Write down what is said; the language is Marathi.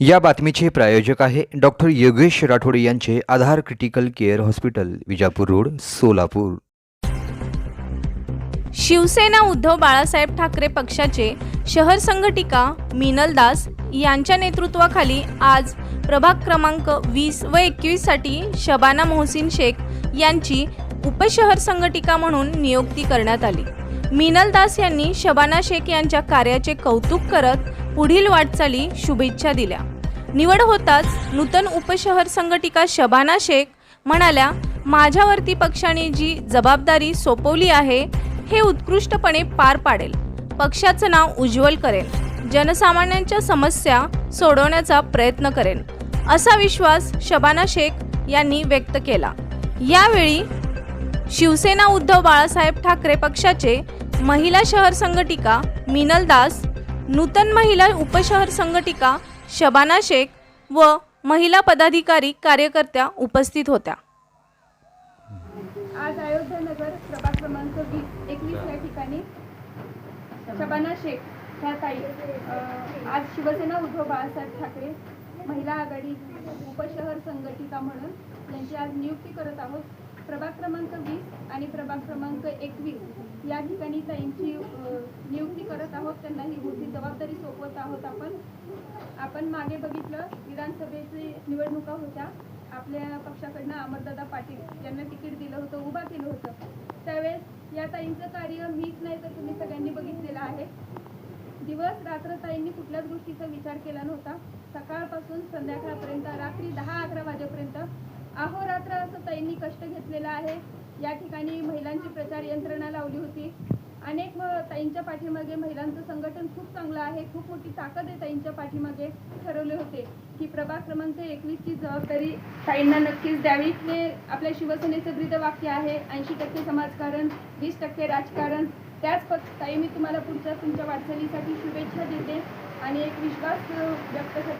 या बातमीचे प्रायोजक आहे डॉक्टर योगेश राठोड यांचे Aadhar critical care hospital Vijapur road Solapur. Shivsena Uddhav Balasaheb Thackeray पक्षाचे शहर संघटिका मिनल दास यांच्या नेतृत्वाखाली आज प्रभाग क्रमांक वीस व एकवीससाठी शबाना मोहसिन शेख यांची उपशहर संघटिका म्हणून नियुक्ती करण्यात आली. मिनल दास यांनी शबाना शेख यांच्या कार्याचे कौतुक करत पुढील वाटचाली शुभेच्छा दिल्या. निवड होताच नूतन उपशहर संघटिका शबाना शेख म्हणाल्या माझ्यावरती पक्षाने जी जबाबदारी सोपवली आहे हे उत्कृष्टपणे पार पाडेल. पक्षाचं नाव उज्ज्वल करेन जनसामान्यांच्या समस्या सोडवण्याचा प्रयत्न करेन असा विश्वास शबाना शेख यांनी व्यक्त केला. यावेळी शिवसेना उद्धव बाळासाहेब ठाकरे पक्षाचे महिला शहर संघटिका मिनल दास नूतन महिला उपशहर संघटिका शबाना शेख व महिला पदाधिकारी कार्यकर्त्या उपस्थित होत्या. आज अयोध्या नगर प्रभाग क्रमांक वीस एकवीस या ठिकाणी शबाना शेख ह्या ताई आज शिवसेना उद्धव बाळासाहेब ठाकरे महिला आघाडी उपशहर संघटिका म्हणून यांची आज नियुक्ती करत आहोत. प्रभाग क्रमांक वीस आणि प्रभाग क्रमांक एकवीस या ठिकाणी ताईंची नियुक्ती करत आहोत. त्यांना ही मोठी जबाबदारी सोपवत आहोत आपण. आपण मागे बघितलं विधानसभेची निवडणुका होत्या. आपल्या पक्षाकडनं अमरदादा पाटील यांना तिकीट दिलं होतं उभा केलं होतं. त्यावेळेस या ताईंचं कार्य मीच नाही तर तुम्ही सगळ्यांनी बघितलेलं आहे. दिवस रात्र ताईंनी कुठल्याच गोष्टीचा विचार केला नव्हता. सकाळपासून संध्याकाळपर्यंत रात्री दहा अकरा वाजेपर्यंत अहोरात्र असं ताईंनी कष्ट घेतलेला आहे. या ठिकाणी महिलांची प्रचार यंत्रणा लावली होती. अनेक ताईंच्या पाठीमागे महिलांचं संघटन खूप चांगलं आहे. खूप मोठी ताकद आहे ताईंच्या पाठीमागे ठरवले होते. की प्रभाग क्रमांक एकवीसची जबाबदारी ताईंना नक्कीच द्यावी. हे आपल्या शिवसेनेचं ब्रीदवाक्य आहे. ऐंशी टक्के समाजकारण वीस टक्के राजकारण. त्याच पद ताई मी तुम्हाला पुढच्या तुमच्या वाटचालीसाठी शुभेच्छा देते आणि एक विश्वास व्यक्त करते.